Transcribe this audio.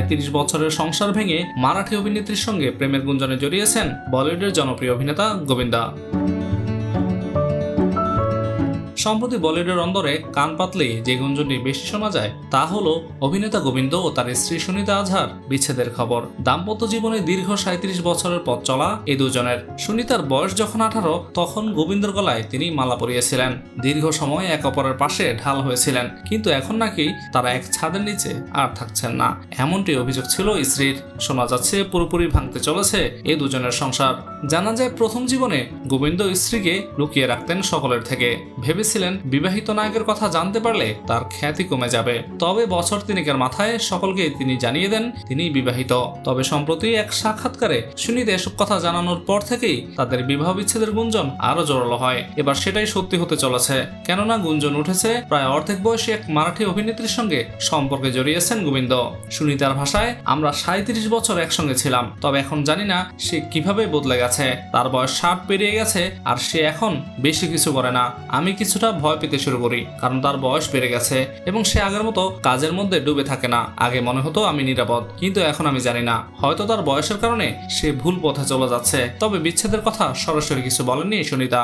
সাঁত্রিশ বছরের সংসার ভেঙে মারাঠি অভিনেত্রীর সঙ্গে প্রেমের গুঞ্জনে জড়িয়েছেন বলিউডের জনপ্রিয় অভিনেতা গোবিন্দা। সম্প্রতি বলিউডের অন্দরে কান পাতলেই যে গুঞ্জনটি বেশি শোনা যায়, তা হলো অভিনেতা গোবিন্দ ও তার স্ত্রী সুনিতা আজহার, বিচ্ছেদের খবর। দাম্পত্য জীবনে দীর্ঘ সাঁত্রিশ বছরের পথ চলা এই দুজনের। সুনিতার বয়স যখন আঠারো, তখন গোবিন্দর গলায় তিনি মালা পরিয়েছিলেন। দীর্ঘ সময় এক অপরের পাশে ঢাল হয়েছিলেন, কিন্তু এখন নাকি তারা এক ছাদের নিচে আর থাকছেন না। এমনটি অভিযোগ ছিল স্ত্রীর। শোনা যাচ্ছে পুরোপুরি ভাঙতে চলেছে এই দুজনের সংসার। জানা যায় প্রথম জীবনে গোবিন্দ স্ত্রীকে লুকিয়ে রাখতেন সকলের থেকে। ভেবেছিলেন বিবাহিত নায়কের কথা জানতে পারলে তার খ্যাতি কমে যাবে। তবে বছর তিনেকের মাথায় সকলকে তিনি জানিয়ে দেন তিনি বিবাহিত। তবে সম্প্রতি এক সাক্ষাৎকারে সুনিতা এসব কথা জানানোর পর থেকেই তাদের বিবাহ বিচ্ছেদের গুঞ্জন আরও জোরালো হয়। এবার সেটাই সত্যি হতে চলেছে। কেননা গুঞ্জন উঠেছে, প্রায় অর্ধেক বয়সী এক মারাঠি অভিনেত্রীর সঙ্গে সম্পর্কে জড়িয়েছেন গোবিন্দ। সুনিতার ভাষায়, আমরা সাঁত্রিশ বছর একসঙ্গে ছিলাম, তবে এখন জানি না সে কীভাবে বদলে গেছে। তার বয়স ষাট পেরিয়ে গেছে, আর সে এখন বেশি কিছু করে না। আমি কিছুটা ভয় পেতে শুরু করি, কারণ তার বয়স বেড়ে গেছে এবং সে আগের মতো কাজের মধ্যে ডুবে থাকে না। আগে মনে হতো আমি নিরাপদ, কিন্তু এখন আমি জানি না। হয়তো তার বয়সের কারণে সে ভুল পথে চলে যাচ্ছে, তবে বিচ্ছেদের কথা সরাসরি কিছু বলেননি সুনিতা।